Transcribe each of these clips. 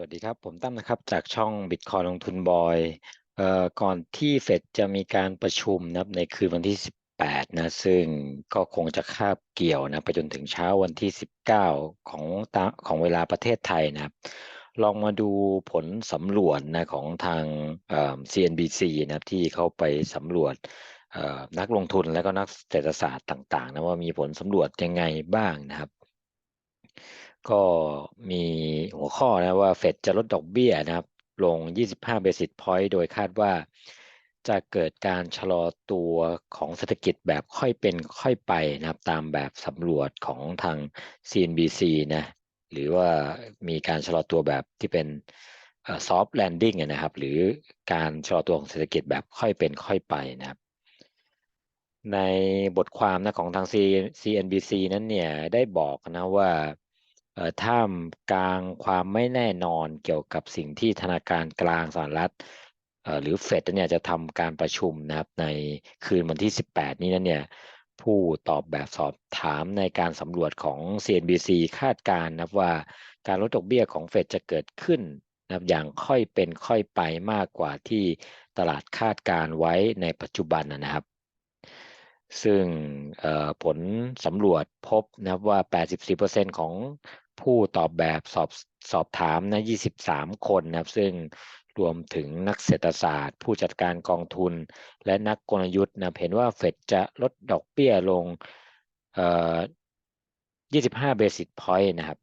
วัสดีครับ ผมตั้มนะครับ จากช่อง Bitcoin ลงทุนบอยเอ่อก่อนที่เฟดจะมีการประชุมนะครับในคืนวันที่ 18 นะ ซึ่งก็คงจะคาบเกี่ยวนะ ไปจนถึงเช้าวันที่ 19 ของตาของเวลาประเทศไทยนะครับ ลองมาดูผลสำรวจนะของทางเอ่อ CNBC นะครับที่เขาไปสำรวจเอ่อนักลงทุนและก็นักเศรษฐศาสตร์ต่างๆนะว่ามีผลสำรวจยังไงบ้างนะครับ ก็มีหัวข้อนะว่าเฟดจะลดดอกเบี้ยนะครับ ลง 25 basis point โดยคาดว่าจะเกิดการชะลอตัวของเศรษฐกิจแบบค่อยเป็นค่อยไปนะครับ ตามแบบสำรวจของทาง CNBC นะหรือว่ามีการชะลอตัวแบบที่เป็น soft landing นะครับ หรือการชะลอตัวของเศรษฐกิจแบบค่อยเป็นค่อยไปนะครับ ในบทความนะของทาง CNBC นั้นเนี่ยได้บอกนะว่า ท่ามกลางความไม่แน่นอนเกี่ยวกับสิ่งที่ธนาคารกลางสหรัฐหรือเฟดเนี่ยจะทำการประชุมนะครับในคืนวันที่ 18 นี้นั้นเนี่ยผู้ตอบแบบสอบถามในการสำรวจของ CNBC คาดการณ์นะว่าการลดดอกเบี้ยของเฟดจะเกิดขึ้นนะอย่างค่อยเป็นค่อยไปมากกว่าที่ตลาดคาดการไว้ในปัจจุบันนะครับ ซึ่งผลสำรวจพบนะว่า 84%ของ ผู้ตอบแบบสอบสอบถามนะ23 คนนะครับ ซึ่งรวมถึงนักเศรษฐศาสตร์ ผู้จัดการกองทุน และนักกลยุทธ์นะเห็นว่าเฟดจะลดดอกเบี้ยลงเอ่อ25 basis point นะครับ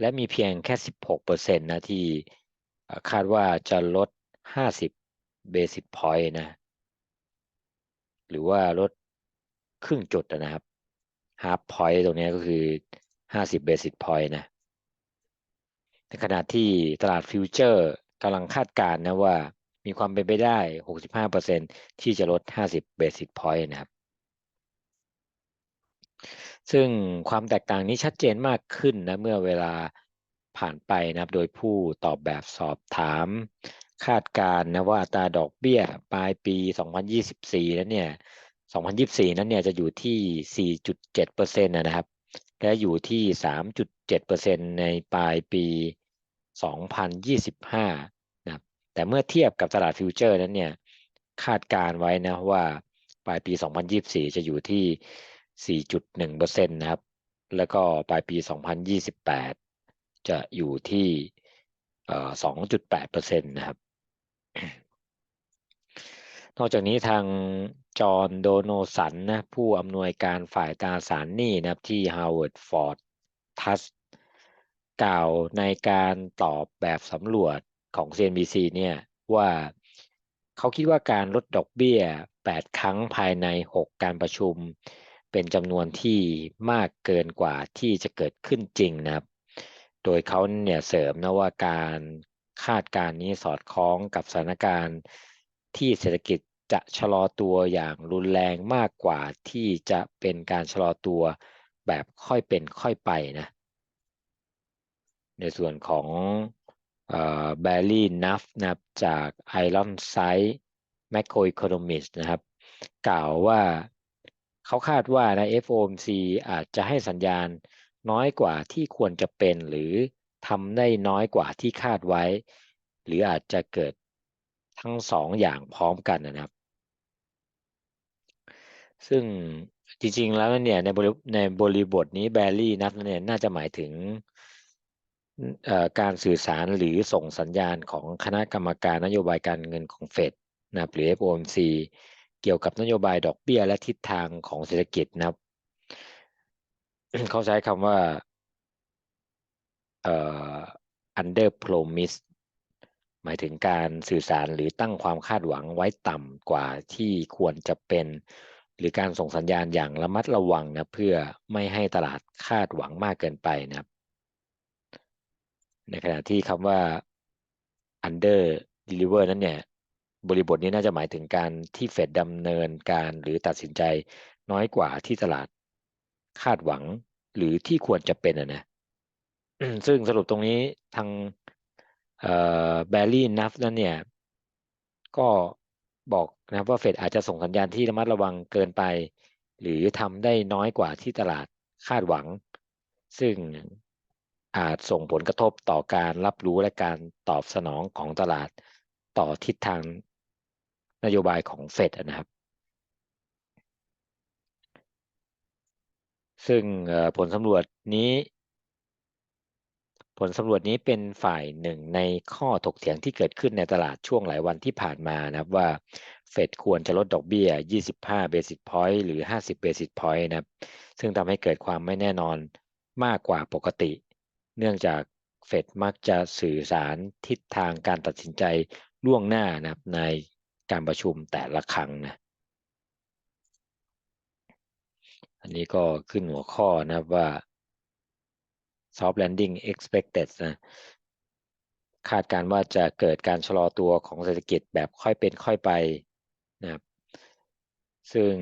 และมีเพียงแค่ 16%นะที่คาดว่าจะลด 50 basis point นะ หรือว่าลดครึ่งจุดนะครับ half point ตรงนี้ก็คือ 50 basis point นะในขณะที่ตลาดฟิวเจอร์กำลังคาดการณ์นะว่ามีความเป็นไปได้ 65%ที่จะลด 50 basis point นะครับ ซึ่งความแตกต่างนี้ชัดเจนมากขึ้นนะเมื่อเวลาผ่านไปนะครับ โดยผู้ตอบแบบสอบถาม คาดการณ์นะว่าอัตราดอกเบี้ยปลายปี 2024 นั้นเนี่ย 2024 นั้นเนี่ยจะอยู่ที่ 4.7%นะครับ และอยู่ที่ 3.7%ในปลายปี 2025นะครับแต่เมื่อเทียบกับตลาดฟิวเจอร์นั้นเนี่ยคาดการไว้นะว่าปลายปี 2024 จะอยู่ที่ 4.1%นะครับ แล้วก็ปลายปี 2028 จะอยู่ที่ 2.8%นะครับ นอกจากนี้ทาง จอห์นโดโนสันนะผู้อำนวยการฝ่ายตราสารหนี้นะครับที่ Harvard Ford t u s กล่าวในการตอบแบบสำรวจของ CNBC เนี่ยว่าเขาคิดว่าการลดดอกเบี้ย 8 ครั้งภายใน 6 การประชุม เป็นจำนวนที่มากเกินกว่าที่จะเกิดขึ้นจริงนะครับ โดยเขาเนี่ยเสริมนะว่าการคาดการณ์นี้สอดคล้องกับสถานการณ์ที่เศรษฐกิจ จะชะลอตัวอย่างรุนแรงมากกว่าที่จะเป็นการชะลอตัวแบบค่อยเป็นค่อยไปนะในส่วนของแบลลี่นัฟนะครับจากไอรอนไซด์แมคโครอีโคโนมิสนะครับ กล่าวว่าเขาคาดว่านะ FOMC อาจจะให้สัญญาณน้อยกว่าที่ควรจะเป็นหรือทำได้น้อยกว่าที่คาดไว้ หรืออาจจะเกิด ทั้งสองอย่างพร้อมกันนะครับ ซึ่งจริงๆแล้วเนี่ยในบริในบริบทนี้แบรี่นัทเนี่ยน่าจะหมายถึงการสื่อสารหรือส่งสัญญาณของคณะกรรมการนโยบายการเงินของเฟดนะหรือ FOMC เกี่ยวกับนโยบายดอกเบี้ยและทิศทางของเศรษฐกิจนะครับ เขาใช้คำว่า under promise หมายถึงการสื่อสารหรือตั้งความคาดหวังไว้ต่ำกว่าที่ควรจะเป็น หรือการส่งสัญญาณอย่างระมัดระวังนะเพื่อไม่ให้ตลาดคาดหวังมากเกินไปนะครับ ในขณะที่คำว่า under deliver นั้นเนี่ยบริบทนี้น่าจะหมายถึงการที่เฟดดำเนินการหรือตัดสินใจน้อยกว่าที่ตลาดคาดหวังหรือที่ควรจะเป็นนะซึ่งสรุปตรงนี้ทาง แบลลี่นัฟนั่นเนี่ย ก็บอกนะว่าเฟดอาจจะส่งสัญญาณที่ระมัดระวังเกินไป หรือทำได้น้อยกว่าที่ตลาดคาดหวัง ซึ่งอาจส่งผลกระทบต่อการรับรู้และการตอบสนองของตลาดต่อทิศทางนโยบายของเฟดนะครับ ซึ่งผลสำรวจนี้ ผลสำรวจนี้เป็นฝ่ายหนึ่งในข้อถกเถียงที่เกิดขึ้นในตลาดช่วงหลายวันที่ผ่านมานะครับว่าเฟดควรจะลดดอกเบี้ย 25 basis point หรือ 50 basis point นะครับซึ่งทำให้เกิดความไม่แน่นอนมากกว่าปกติ เนื่องจากเฟดมักจะสื่อสารทิศทางการตัดสินใจล่วงหน้านะครับในการประชุมแต่ละครั้งนะอันนี้ก็ขึ้นหัวข้อนะครับว่า soft landing expected นะคาดการว่าจะเกิดการชะลอตัวของเศรษฐกิจแบบค่อยเป็นค่อยไปนะครับซึ่ง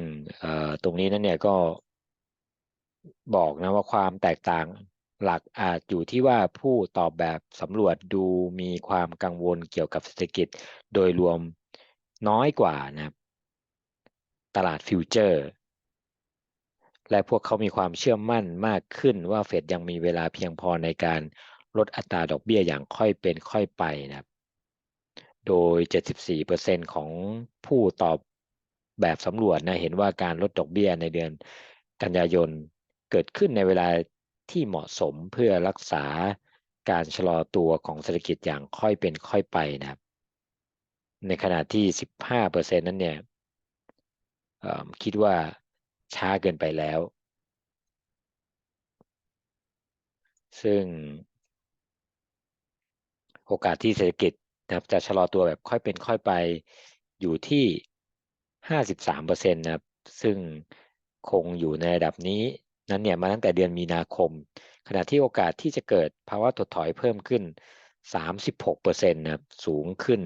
ตรงนี้นั่นเนี่ยก็บอกนะว่าความแตกต่างหลักอาจอยู่ที่ว่าผู้ตอบแบบสำรวจดูมีความกังวลเกี่ยวกับเศรษฐกิจโดยรวมน้อยกว่านะครับตลาดฟิวเจอร์ และพวกเขามีความเชื่อมั่นมากขึ้นว่าเฟดยังมีเวลาเพียงพอในการลดอัตราดอกเบี้ยอย่างค่อยเป็นค่อยไปนะครับ โดย 74%ของผู้ตอบแบบสำรวจนะเห็นว่าการลดดอกเบี้ยในเดือนกันยายนเกิดขึ้นในเวลาที่เหมาะสมเพื่อรักษาการชะลอตัวของเศรษฐกิจอย่างค่อยเป็นค่อยไปนะครับ ในขณะที่ 15%นั้นเนี่ยคิดว่า ช้าเกินไปแล้ว ซึ่ง โอกาสที่เศรษฐกิจนะครับจะชะลอตัวแบบค่อยเป็นค่อยไปอยู่ที่ 53%นะครับ ซึ่งคงอยู่ในระดับนี้นั้นเนี่ยมาตั้งแต่เดือนมีนาคม ขณะที่โอกาสที่จะเกิดภาวะถดถอยเพิ่มขึ้น 36%นะครับ สูงขึ้น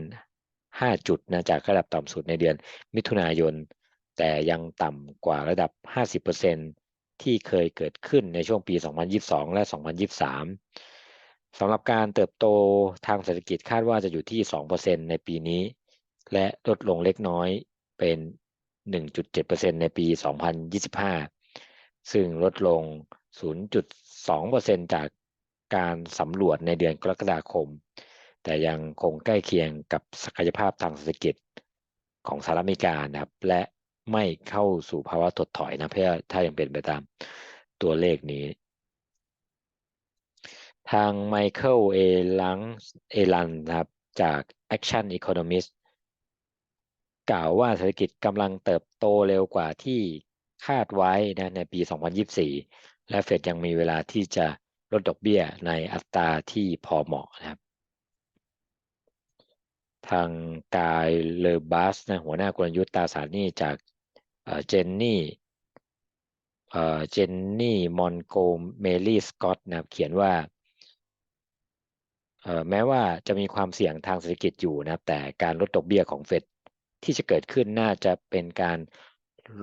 5 จุดนะจากระดับต่ำสุดในเดือนมิถุนายน แต่ยังต่ำกว่าระดับ 50%ที่เคยเกิดขึ้นในช่วงปี 2022 และ 2023 สำหรับการเติบโตทางเศรษฐกิจคาดว่าจะอยู่ที่ 2%ในปีนี้ และลดลงเล็กน้อยเป็น 1.7%ในปี 2025 ซึ่งลดลง 0.2%จากการสำรวจในเดือนกรกฎาคม แต่ยังคงใกล้เคียงกับศักยภาพทางเศรษฐกิจของสหรัฐอเมริกานะครับและ ไม่เข้าสู่ภาวะถดถอยนะเพื่อถ้ายังเป็นไปตามตัวเลขนี้ ทางไมเคิลเอลังเอลันนะครับจาก Action Economist กล่าวว่าเศรษฐกิจกำลังเติบโตเร็วกว่าที่คาดไว้นะในปี 2024 และเฟดยังมีเวลาที่จะลดดอกเบี้ยในอัตราที่พอเหมาะนะครับ ทางกายเลอบัสนะหัวหน้ากลยุทธ์ตาสารนี้จาก เจนนี่เจนนี่มอนโกเมลี่สกอตนะครับเขียนว่าแม้ว่าจะมีความเสี่ยงทางเศรษฐกิจอยู่นะครับ แต่การลดดอกเบี้ยของเฟดที่จะเกิดขึ้นน่าจะเป็นการ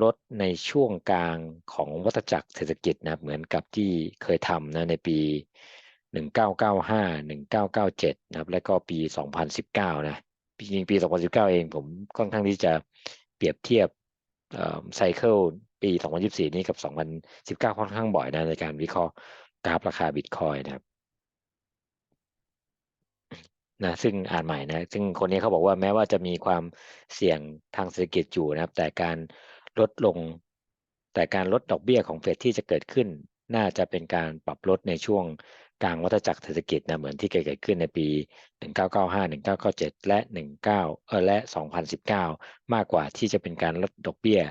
ลดในช่วงกลางของวัฏจักรเศรษฐกิจนะเหมือนกับที่เคยทำนะในปี 1995 1997 นะครับ และก็ปี 2019 นะจริงปี 2019 เองผมค่อนข้างที่จะเปรียบเทียบ ไซเคิลปี 2024 นี้กับ 2019 ค่อนข้างบ่อยนะในการวิเคราะห์กราฟราคาบิตคอยนะครับนะซึ่งอ่านใหม่นะ ซึ่งคนนี้เขาบอกว่าแม้ว่าจะมีความเสี่ยงทางเศรษฐกิจอยู่นะครับ แต่การลดลง แต่การลดดอกเบี้ยของเฟดที่จะเกิดขึ้น น่าจะเป็นการปรับลดในช่วง กลางวัฏจักรเศรษฐกิจนะเหมือนที่เกิดขึ้นในปี 1995 1997 และ 19 เออและ 2019 มากกว่าที่จะเป็นการลดดอกเบี้ย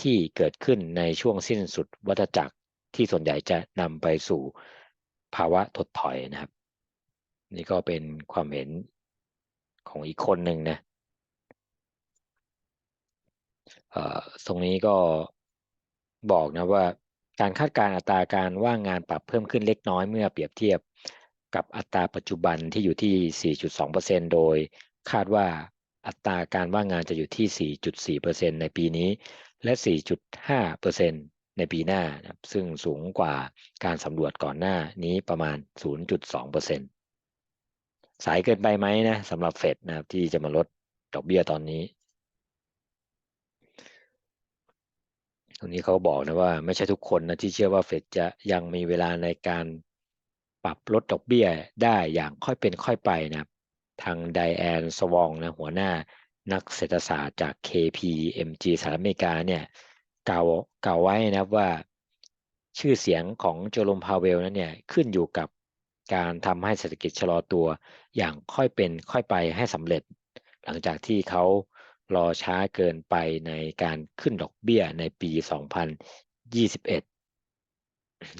ที่เกิดขึ้นในช่วงสิ้นสุดวัฏจักรที่ส่วนใหญ่จะนำไปสู่ภาวะถดถอยนะครับ นี่ก็เป็นความเห็นของอีกคนหนึ่งนะตรงนี้ก็บอกนะว่า การคาดการอัตราการว่างงานปรับเพิ่มขึ้นเล็กน้อยเมื่อเปรียบเทียบกับอัตราปัจจุบันที่อยู่ที่ 4.2%โดยคาดว่าอัตราการว่างงานจะอยู่ที่ 4.4%ในปีนี้ และ 4.5%ในปีหน้านะซึ่งสูงกว่าการสำรวจก่อนหน้านี้ประมาณ 0.2%สายเกินไปไหมนะสำหรับเฟดนะครับที่จะมาลดดอกเบี้ยตอนนี้ ตรงนี้เขาบอกนะว่าไม่ใช่ทุกคนนะที่เชื่อว่าเฟดจะยังมีเวลาในการปรับลดดอกเบี้ยได้อย่างค่อยเป็นค่อยไปนะทางไดแอนสวองนะหัวหน้านักเศรษฐศาสตร์จาก KPMG สหรัฐอเมริกาเนี่ยกล่าวกล่าวไว้นะว่าชื่อเสียงของโจลมพาเวลนั้นเนี่ยขึ้นอยู่กับการทำให้เศรษฐกิจชะลอตัวอย่างค่อยเป็นค่อยไปให้สำเร็จ หลังจากที่เขา รอช้าเกินไปในการขึ้นดอกเบี้ยในปี 2021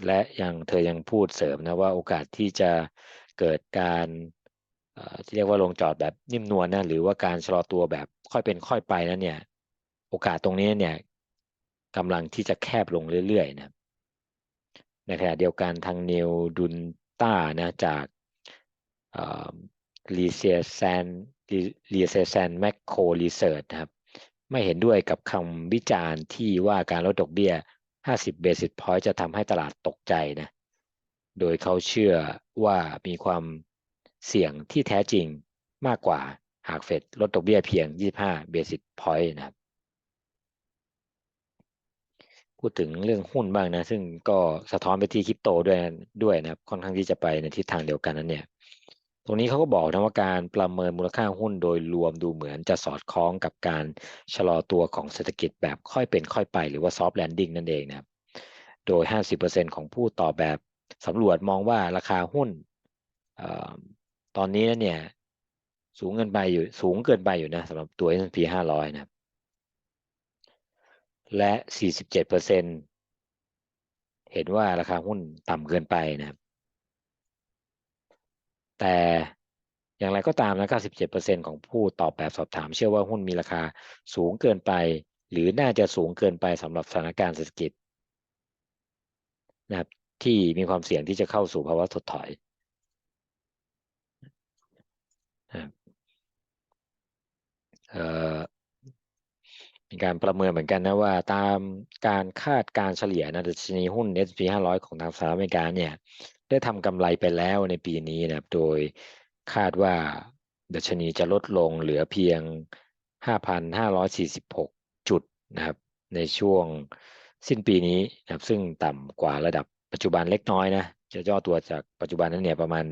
และยังเธอยังพูดเสริมนะว่าโอกาสที่จะเกิดการที่เรียกว่าลงจอดแบบนิ่มนวลนะหรือว่าการชะลอตัวแบบค่อยเป็นค่อยไปนั้นเนี่ย โอกาสตรงนี้เนี่ยกำลังที่จะแคบลงเรื่อยๆนะในขณะเดียวกันทางนิวดุนต้านะจากรีเซียแซน รีเซียแซนแมคโครรีเสิร์ชนะครับ ไม่เห็นด้วยกับคำวิจารณ์ที่ว่าการลดดอกเบี้ย 50เบสิสพอยต์จะทำให้ตลาดตกใจนะ โดยเขาเชื่อว่ามีความเสี่ยงที่แท้จริงมากกว่าหากเฟดลดดอกเบี้ยเพียง 25เบสิสพอยต์นะครับ พูดถึงเรื่องหุ้นบ้างนะ ซึ่งก็สะท้อนไปที่คริปโตด้วยด้วยนะครับ ค่อนข้างที่จะไปในทิศทางเดียวกันนั้นเนี่ย ตรงนี้เขาก็บอกนะว่าการประเมินมูลค่าหุ้นโดยรวมดูเหมือนจะสอดคล้องกับการชะลอตัวของเศรษฐกิจแบบค่อยเป็นค่อยไป หรือว่าซอฟต์แลนดิ้งนั่นเองนะครับ โดย 50%ของผู้ตอบแบบสำรวจมองว่าราคาหุ้นตอนนี้เนี่ยสูงเกินไปอยู่สูงเกินไปอยู่นะสำหรับตัว S&P 500 นะครับ และ 47%เห็นว่าราคาหุ้นต่ำเกินไปนะครับ แต่อย่างไรก็ตามนะ97%ของผู้ตอบแบบสอบถามเชื่อว่าหุ้นมีราคาสูงเกินไป หรือน่าจะสูงเกินไปสำหรับสถานการณ์เศรษฐกิจนะครับที่มีความเสี่ยงที่จะเข้าสู่ภาวะถดถอย มีการประเมินเหมือนกันนะว่าตามการคาดการเฉลี่ยนะดัชนีหุ้น S&P 500 ของทางสหรัฐอเมริกาเนี่ยได้ทำกำไรไปแล้วในปีนี้นะครับโดยคาดว่าดัชนีจะลดลงเหลือเพียง 5,546 จุดนะครับในช่วงสิ้นปีนี้นะครับซึ่งต่ำกว่าระดับปัจจุบันเล็กน้อยนะจะย่อตัวจากปัจจุบันนั้นเนี่ยประมาณ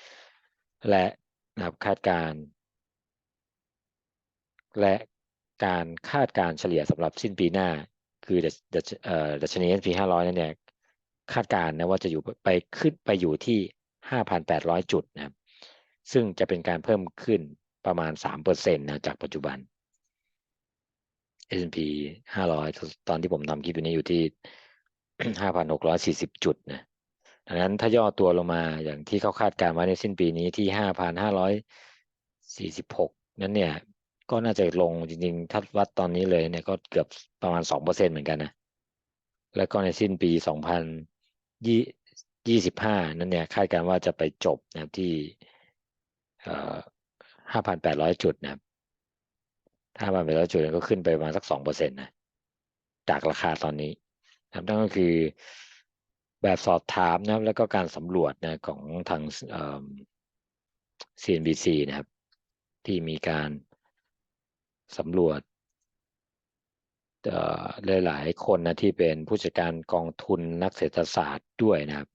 1%และนะครับคาดการ และ การคาดการเฉลี่ยสำหรับสิ้นปีหน้า คือดัชนี S&P 500 นั่นเนี่ยคาดการนะว่าจะอยู่ไปขึ้นไปอยู่ที่ 5,800 จุดนะครับซึ่งจะเป็นการเพิ่มขึ้นประมาณ 3%นะจากปัจจุบัน S&P 500 ตอนที่ผมทำคลิปนี้อยู่ที่ 5,640 จุดนะดังนั้นถ้าย่อตัวลงมาอย่างที่เขาคาดการไว้ในสิ้นปีนี้ที่ 5,546 นั้นเนี่ย ก็น่าจะลงจริงๆ ถ้าวัดตอนนี้เลยเนี่ยก็เกือบประมาณ2%เปอร์เซ็นเหมือนกันนะ แล้วก็ในสิ้นปี2025นั้นเนี่ยคาดการว่าจะไปจบนะที่เอ่อ5,800จุดนะครับ5,800จุดก็ขึ้นไปประมาณสัก2%นตนะ จากราคาตอนนี้นะครับนั่นก็คือแบบสอบถามนะแล้วก็การสำรวจนะของทาง CNBC นะครับ ที่มีการ สำรวจหลายๆคนนะที่เป็นผู้จัดการกองทุนนักเศรษฐศาสตร์ด้วยนะครับ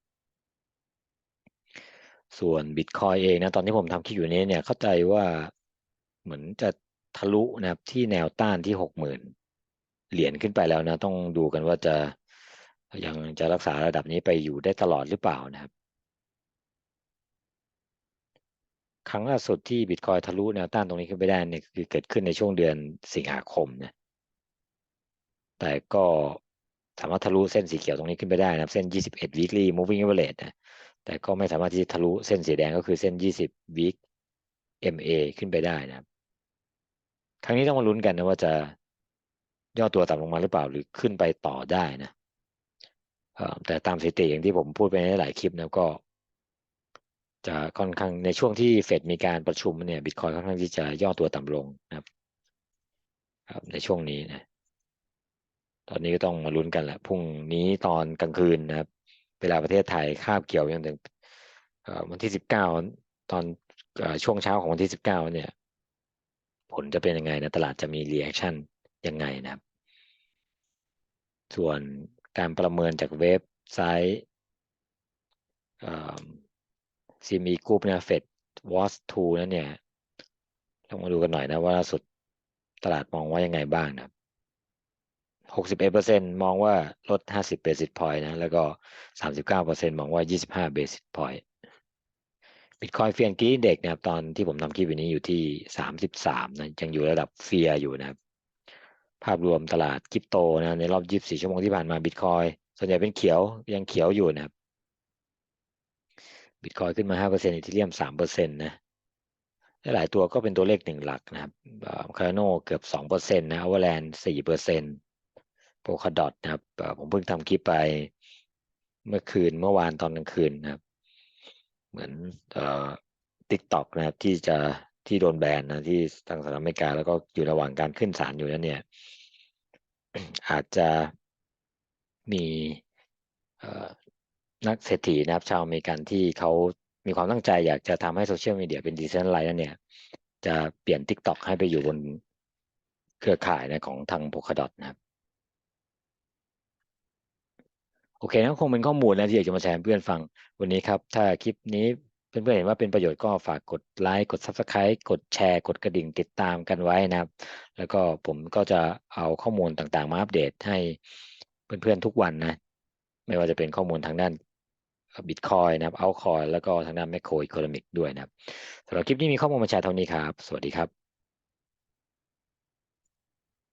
ส่วนบิตคอยเองนะตอนที่ผมทำคลิปอยู่นี้เนี่ยเข้าใจว่าเหมือนจะทะลุนะครับที่แนวต้านที่หกหมื่นเหรียญขึ้นไปแล้วนะ ต้องดูกันว่าจะยังจะรักษาระดับนี้ไปอยู่ได้ตลอดหรือเปล่านะครับ ครั้งล่าสุดที่บิตคอยทะลุแนวต้านตรงนี้ขึ้นไปได้เนี่ยคือเกิดขึ้นในช่วงเดือนสิงหาคมนะแต่ก็สามารถทะลุเส้นสีเขียวตรงนี้ขึ้นไปได้นะเส้น 21 weekly moving average นะแต่ก็ไม่สามารถที่จะทะลุเส้นสีแดงก็คือเส้น 20 week MA ขึ้นไปได้นะครับครั้งนี้ต้องมาลุ้นกันนะว่าจะย่อตัวต่ำลงมาหรือเปล่าหรือขึ้นไปต่อได้นะแต่ตามสถิติอย่างที่ผมพูดไปในหลายคลิปนะก็ จะค่อนข้างในช่วงที่เฟดมีการประชุมเนี่ยบิตคอยค่อนข้างที่จะย่อตัวต่ำลงนะครับในช่วงนี้นะตอนนี้ก็ต้องมาลุ้นกันแหละพรุ่งนี้ตอนกลางคืนนะครับ เวลาประเทศไทยคาบเกี่ยวยังถึงวันที่สิบเก้าตอนช่วงเช้าของวันที่สิบเก้าเนี่ย ผลจะเป็นยังไงนะตลาดจะมีรีแอคชั่นยังไงนะครับ ส่วนการประเมินจากเว็บไซต์ เอ่อ CME Group นะ Fed was to นั้นเนี่ยต้องมาดูกันหน่อยนะว่าล่าสุดตลาดมองว่ายังไงบ้างนะหกสิบเอ็ดเปอร์เซ็นมองว่าลดห้าสิบเบสิ s พอยต์นะ แล้วก็สามสิบเก้าเปอร์เซ็นมองว่ายี่สิบห้าเบสิ s พอยต์บิตคอยเฟียนกี้เด็กนะครับ ตอนที่ผมทำคลิปวันนี้อยู่ที่สามสิบสามนะ ยังอยู่ระดับเฟียอยู่นะครับ ภาพรวมตลาดคริปโตนะ ในรอบยี่สี่ชั่วโมงที่ผ่านมาบิตคอยส่วนใหญ่เป็นเขียวยังเขียวอยู่นะครับ บิตคอยขึ้นมาห้าเปอร์เซ็นต์อีทีเรียมสามเปอร์เซ็นต์นะหลายตัวก็เป็นตัวเลขหนึ่งหลักนะครับคาร์โนเกือบสองเปอร์เซ็นต์นะอเวอร์แลนด์สี่เปอร์เซ็นต์โพคาดอทนะครับผมเพิ่งทำคลิปไปเมื่อคืนเมื่อวานตอนกลางคืนนะครับ เหมือนเอ่อติ๊กต็อกนะครับที่จะที่โดนแบนนะที่ทางสหรัฐอเมริกาแล้วก็อยู่ระหว่างการขึ้นศาลอยู่นั้นเนี่ย อาจจะมี นักเศรษฐีนะครับ ชาวอเมริกันที่เขามีความตั้งใจอยากจะทำให้โซเชียลมีเดียเป็นดิจิทัลไลน์นั่นเนี่ย จะเปลี่ยน TikTok ให้ไปอยู่บนเครือข่ายนะของทางโพคาดอทนะครับ โอเคนะคงเป็นข้อมูลนะที่อยากจะมาแชร์เพื่อนฟังวันนี้ครับ ถ้าคลิปนี้เพื่อนๆเห็นว่าเป็นประโยชน์ก็ฝากกดไลค์กด Subscribe กดแชร์ กดกระดิ่งติดตามกันไว้นะครับ แล้วก็ผมก็จะเอาข้อมูลต่างๆ มาอัปเดตให้เพื่อนๆทุกวันนะ ไม่ว่าจะเป็นข้อมูลทางด้าน บิตคอยนะครับเอาคอยแล้วก็ทางด้านแมคโครอีโคโนมิกด้วยนะครับสำหรับคลิปนี้มีข้อมูลมาแชร์เท่านี้ครับ สวัสดีครับ